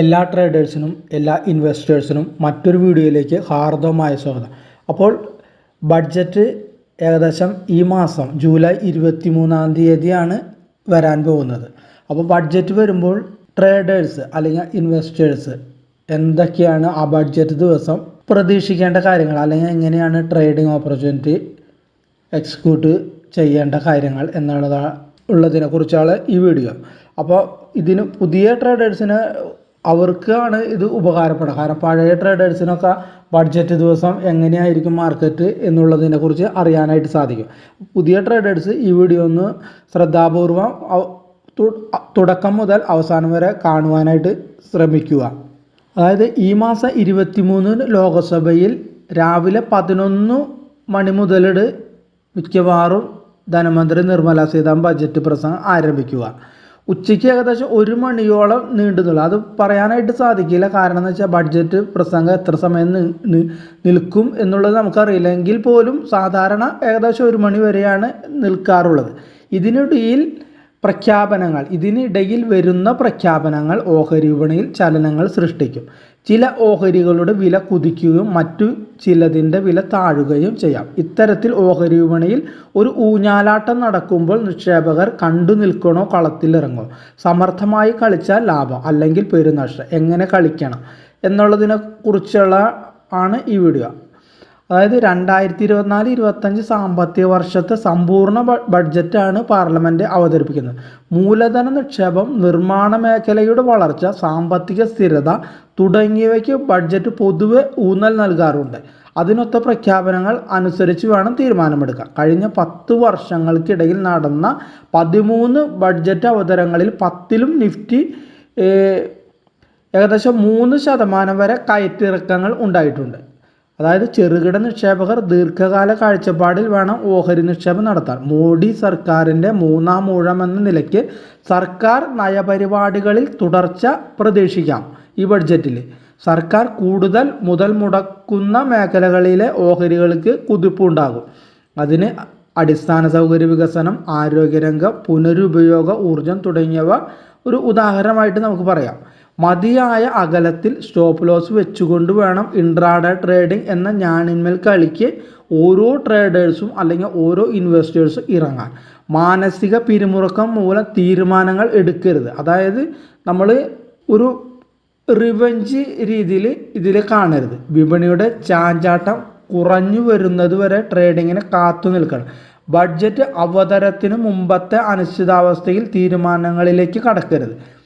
എല്ലാ ട്രേഡേഴ്സിനും എല്ലാ ഇൻവെസ്റ്റേഴ്സിനും മറ്റൊരു വീഡിയോയിലേക്ക് ഹാർദവമായ സ്വാഗതം. അപ്പോൾ ബഡ്ജറ്റ് ഏകദേശം ഈ മാസം ജൂലൈ ഇരുപത്തി മൂന്നാം തീയതിയാണ് വരാൻ പോകുന്നത്. അപ്പോൾ ബഡ്ജറ്റ് വരുമ്പോൾ ട്രേഡേഴ്സ് അല്ലെങ്കിൽ ഇൻവെസ്റ്റേഴ്സ് എന്തൊക്കെയാണ് ആ ബഡ്ജറ്റ് ദിവസം പ്രതീക്ഷിക്കേണ്ട കാര്യങ്ങൾ അല്ലെങ്കിൽ എങ്ങനെയാണ് ട്രേഡിംഗ് ഓപ്പർച്യൂണിറ്റി എക്സിക്യൂട്ട് ചെയ്യേണ്ട കാര്യങ്ങൾ എന്നുള്ളതാണ് ഉള്ളതിനെ കുറിച്ചാണ് ഈ വീഡിയോ. അപ്പോൾ ഇതിന് പുതിയ ട്രേഡേഴ്സിന് അവർക്കാണ് ഇത് ഉപകാരപ്പെടുക. കാരണം പഴയ ട്രേഡേഴ്സിനൊക്കെ ബഡ്ജറ്റ് ദിവസം എങ്ങനെയായിരിക്കും മാർക്കറ്റ് എന്നുള്ളതിനെക്കുറിച്ച് അറിയാനായിട്ട് സാധിക്കും. പുതിയ ട്രേഡേഴ്സ് ഈ വീഡിയോ ഒന്ന് ശ്രദ്ധാപൂർവം തുടക്കം മുതൽ അവസാനം വരെ കാണുവാനായിട്ട് ശ്രമിക്കുക. അതായത് ഈ മാസം ഇരുപത്തി മൂന്നിന് ലോകസഭയിൽ രാവിലെ പതിനൊന്ന് മണി മുതലിട് മിക്കവാറും ധനമന്ത്രി നിർമ്മല സീതാരാമൻ ബജറ്റ് പ്രസംഗം ആരംഭിക്കുക. ഉച്ചയ്ക്ക് ഏകദേശം ഒരു മണിയോളം നീണ്ടുന്നുള്ളൂ അത് പറയാനായിട്ട് സാധിക്കില്ല. കാരണം എന്ന് വെച്ചാൽ ബഡ്ജറ്റ് പ്രസംഗം എത്ര സമയം നിൽക്കും എന്നുള്ളത് നമുക്കറിയില്ല. എങ്കിൽ പോലും സാധാരണ ഏകദേശം ഒരു മണി വരെയാണ് നിൽക്കാറുള്ളത്. ഇതിനിടയിൽ പ്രഖ്യാപനങ്ങൾ. ഇതിനിടയിൽ വരുന്ന പ്രഖ്യാപനങ്ങൾ ഓഹരി വിപണിയിൽ ചലനങ്ങൾ സൃഷ്ടിക്കും. ചില ഓഹരികളുടെ വില കുതിക്കുകയും മറ്റു ചിലതിന്റെ വില താഴുകയും ചെയ്യാം. ഇത്തരത്തിൽ ഓഹരി വിപണിയിൽ ഒരു ഊഞ്ഞാലാട്ടം നടക്കുമ്പോൾ നിക്ഷേപകർ കണ്ടു നിൽക്കണോ കളത്തിലിറങ്ങോ സമർത്ഥമായി കളിച്ചാൽ ലാഭം അല്ലെങ്കിൽ പെരുനഷ്ടം എങ്ങനെ കളിക്കണം? എന്നുള്ളതിനെ കുറിച്ചുള്ള ആണ് ഈ വീഡിയോ അതായത് രണ്ടായിരത്തി ഇരുപത്തിനാല് ഇരുപത്തഞ്ച് സാമ്പത്തിക വർഷത്തെ സമ്പൂർണ ബഡ്ജറ്റാണ് പാർലമെന്റ് അവതരിപ്പിക്കുന്നത്. മൂലധന നിക്ഷേപം നിർമ്മാണ മേഖലയുടെ വളർച്ച സാമ്പത്തിക സ്ഥിരത തുടങ്ങിയവയ്ക്ക് ബഡ്ജറ്റ് പൊതുവെ ഊന്നൽ നൽകാറുണ്ട്. അതിനൊത്ത പ്രഖ്യാപനങ്ങൾ അനുസരിച്ച് വേണം തീരുമാനമെടുക്കാൻ. കഴിഞ്ഞ പത്ത് വർഷങ്ങൾക്കിടയിൽ നടന്ന പതിമൂന്ന് ബഡ്ജറ്റ് അവതരങ്ങളിൽ പത്തിലും നിഫ്റ്റി ഏകദേശം മൂന്ന് ശതമാനം വരെ കയറ്റിറക്കങ്ങൾ ഉണ്ടായിട്ടുണ്ട്. അതായത് ചെറുകിട നിക്ഷേപകർ ദീർഘകാല കാഴ്ചപ്പാടിൽ വേണം ഓഹരി നിക്ഷേപം നടത്താൻ. മോഡി സർക്കാരിന്റെ മൂന്നാം ഊഴം എന്ന നിലയ്ക്ക് സർക്കാർ നയപരിപാടികളിൽ തുടർച്ച പ്രതീക്ഷിക്കാം ഈ ബഡ്ജറ്റിൽ. സർക്കാർ കൂടുതൽ മുതൽ മുടക്കുന്ന മേഖലകളിലെ ഓഹരികൾക്ക് കുതിപ്പുണ്ടാകും. അതിന് അടിസ്ഥാന സൗകര്യ വികസനം ആരോഗ്യരംഗം പുനരുപയോഗ ഊർജം തുടങ്ങിയവ ഒരു ഉദാഹരണമായിട്ട് നമുക്ക് പറയാം. മതിയായ അകലത്തിൽ സ്റ്റോപ്പ് ലോസ് വെച്ചുകൊണ്ട് വേണം ഇൻട്രാഡേ ട്രേഡിംഗ് എന്ന ഞാനിന്മേൽ കളിക്ക് ഓരോ ട്രേഡേഴ്സും അല്ലെങ്കിൽ ഓരോ ഇൻവെസ്റ്റേഴ്സും ഇറങ്ങാൻ. മാനസിക പിരിമുറുക്കം മൂലം തീരുമാനങ്ങൾ എടുക്കരുത്. അതായത് നമ്മൾ ഒരു റിവഞ്ച് രീതിയിൽ ഇതിൽ കാണരുത്. വിപണിയുടെ ചാഞ്ചാട്ടം കുറഞ്ഞു വരുന്നത് വരെ ട്രേഡിങ്ങിന് കാത്തു നിൽക്കണം. ബഡ്ജറ്റ് അവതരത്തിന് മുമ്പത്തെ അനിശ്ചിതാവസ്ഥയിൽ തീരുമാനങ്ങളിലേക്ക് കടക്കരുത്.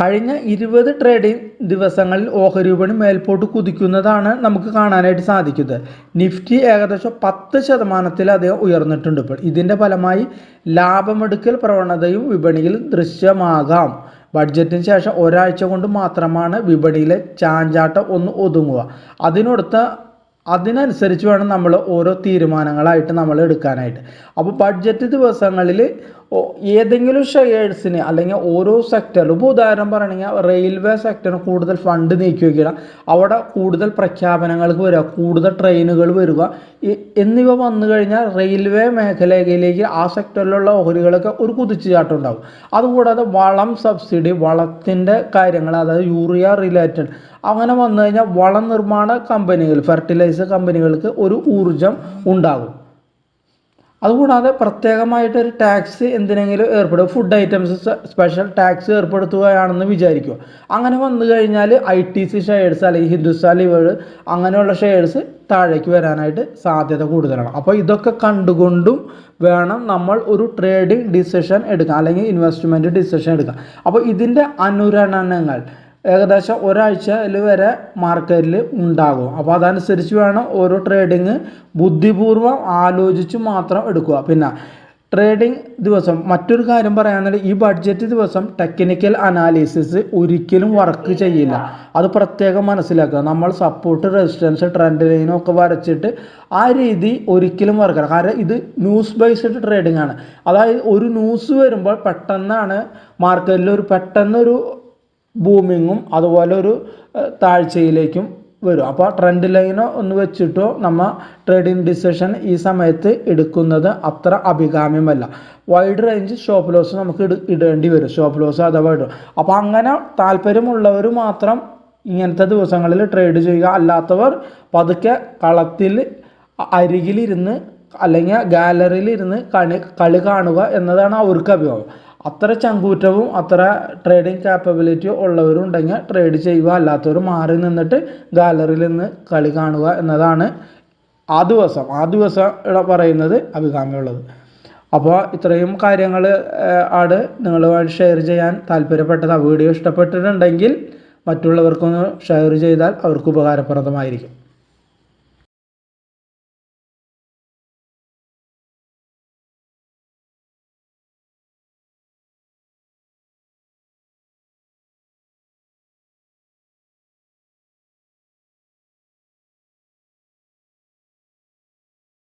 കഴിഞ്ഞ ഇരുപത് ട്രേഡിംഗ് ദിവസങ്ങളിൽ ഓഹരി വിപണി മേൽപോട്ട് കുതിക്കുന്നതാണ് നമുക്ക് കാണാനായിട്ട് സാധിക്കുന്നത്. നിഫ്റ്റി ഏകദേശം പത്ത് ശതമാനത്തിലധികം ഉയർന്നിട്ടുണ്ട്. ഇപ്പോൾ ഇതിന്റെ ഫലമായി ലാഭമെടുക്കൽ പ്രവണതയും വിപണിയിൽ ദൃശ്യമാകാം. ബഡ്ജറ്റിന് ശേഷം ഒരാഴ്ച കൊണ്ട് മാത്രമാണ് വിപണിയിലെ ചാഞ്ചാട്ടം ഒന്ന് ഒതുങ്ങുക. അതിനടുത്ത അതിനനുസരിച്ച് വേണം നമ്മൾ ഓരോ തീരുമാനങ്ങളായിട്ട് നമ്മൾ എടുക്കാനായിട്ട്. അപ്പോൾ ബഡ്ജറ്റ് ദിവസങ്ങളിൽ ഏതെങ്കിലും ഷെയർസിന് അല്ലെങ്കിൽ ഓരോ സെക്ടറിലും ഇപ്പോൾ ഉദാഹരണം പറയണമെങ്കിൽ റെയിൽവേ സെക്ടറിന് കൂടുതൽ ഫണ്ട് നീക്കി വയ്ക്കുക അവിടെ കൂടുതൽ പ്രഖ്യാപനങ്ങൾക്ക് വരിക കൂടുതൽ ട്രെയിനുകൾ വരിക എന്നിവ വന്നു കഴിഞ്ഞാൽ റെയിൽവേ മേഖലയിലേക്ക് ആ സെക്ടറിലുള്ള ഓഹരികളൊക്കെ ഒരു കുതിച്ചുചാട്ടം ഉണ്ടാകും അതുകൂടാതെ വളം സബ്സിഡി വളത്തിന്റെ കാര്യങ്ങൾ അതായത് യൂറിയ റിലേറ്റഡ് അങ്ങനെ വന്നു കഴിഞ്ഞാൽ വളം നിർമ്മാണ കമ്പനികൾ ഫെർട്ടിലൈസർ കമ്പനികൾക്ക് ഒരു ഊർജം ഉണ്ടാകും. അതുകൂടാതെ പ്രത്യേകമായിട്ടൊരു ടാക്സ് എന്തിനെങ്കിലും ഏർപ്പെടുക ഫുഡ് ഐറ്റംസ് സ്പെഷ്യൽ ടാക്സ് ഏർപ്പെടുത്തുകയാണെന്ന് വിചാരിക്കുക. അങ്ങനെ വന്നു കഴിഞ്ഞാൽ ഐ ടി സി ഷെയർസ് അല്ലെങ്കിൽ ഹിന്ദുസ്ഥാൻ ലിവർ അങ്ങനെയുള്ള ഷെയർസ് താഴേക്ക് വരാനായിട്ട് സാധ്യത കൂടുതലാണ്. അപ്പോൾ ഇതൊക്കെ കണ്ടുകൊണ്ടും വേണം നമ്മൾ ഒരു ട്രേഡിംഗ് ഡിസിഷൻ എടുക്കാൻ അല്ലെങ്കിൽ ഇൻവെസ്റ്റ്മെന്റ് ഡിസിഷൻ എടുക്കാൻ. അപ്പോൾ ഇതിന്റെ അനുരണനങ്ങൾ ഏകദേശം ഒരാഴ്ചയിൽ വരെ മാർക്കറ്റിൽ ഉണ്ടാകും. അപ്പോൾ അതനുസരിച്ച് വേണം ഓരോ ട്രേഡിങ് ബുദ്ധിപൂർവം ആലോചിച്ച് മാത്രം എടുക്കുക. പിന്നെ ട്രേഡിംഗ് ദിവസം മറ്റൊരു കാര്യം പറയാനുള്ളത് ഈ ബഡ്ജറ്റ് ദിവസം ടെക്നിക്കൽ അനാലിസിസ് ഒരിക്കലും വർക്ക് ചെയ്യില്ല. അത് പ്രത്യേകം മനസ്സിലാക്കുക. നമ്മൾ സപ്പോർട്ട് റെസിസ്റ്റൻസ് ട്രെൻഡ് ലൈനും ഒക്കെ വരച്ചിട്ട് ആ രീതി ഒരിക്കലും വർക്കല്ല കാരണം ഇത് ന്യൂസ് ബേസ്ഡ് ട്രേഡിംഗ് ആണ്. അതായത് ഒരു ന്യൂസ് വരുമ്പോൾ പെട്ടെന്നാണ് മാർക്കറ്റിൽ ഒരു പെട്ടെന്നൊരു ബൂമിങ്ങും അതുപോലെ ഒരു താഴ്ചയിലേക്കും വരും. അപ്പോൾ ട്രെൻഡ് ലൈനോ ഒന്ന് വെച്ചിട്ടോ നമ്മൾ ട്രേഡിംഗ് ഡിസിഷൻ ഈ സമയത്ത് എടുക്കുന്നത് അത്ര അഭികാമ്യമല്ല. വൈഡ് റേഞ്ച് ഷോപ്പ് ലോസ് നമുക്ക് ഇട ഇടേണ്ടി വരും. ഷോപ്പ് ലോസ് അഥവാ ഇടും അപ്പോൾ അങ്ങനെ താല്പര്യമുള്ളവർ മാത്രം ഇങ്ങനത്തെ ദിവസങ്ങളിൽ ട്രേഡ് ചെയ്യുക. അല്ലാത്തവർ പതുക്കെ കളത്തിൽ അരികിലിരുന്ന് അല്ലെങ്കിൽ ഗാലറിയിൽ ഇരുന്ന് കളി കളി കാണുക എന്നതാണ് അവർക്ക് അഭിപ്രായം അത്ര ചങ്കൂറ്റവും അത്ര ട്രേഡിങ് കാപ്പബിലിറ്റിയും ഉള്ളവരും ഉണ്ടെങ്കിൽ ട്രേഡ് ചെയ്യുക. അല്ലാത്തവർ മാറി നിന്നിട്ട് ഗാലറിയിൽ നിന്ന് കളി കാണുക എന്നതാണ് ആ ദിവസം. ആ ദിവസം ഇവിടെ പറയുന്നത് അഭികാമ്യമുള്ളത്. അപ്പോൾ ഇത്രയും കാര്യങ്ങൾ ആണ് നിങ്ങളുമായി ഷെയർ ചെയ്യാൻ താല്പര്യപ്പെട്ടത്. ആ വീഡിയോ ഇഷ്ടപ്പെട്ടിട്ടുണ്ടെങ്കിൽ മറ്റുള്ളവർക്കൊന്ന് ഷെയർ ചെയ്താൽ അവർക്ക് ഉപകാരപ്രദമായിരിക്കും.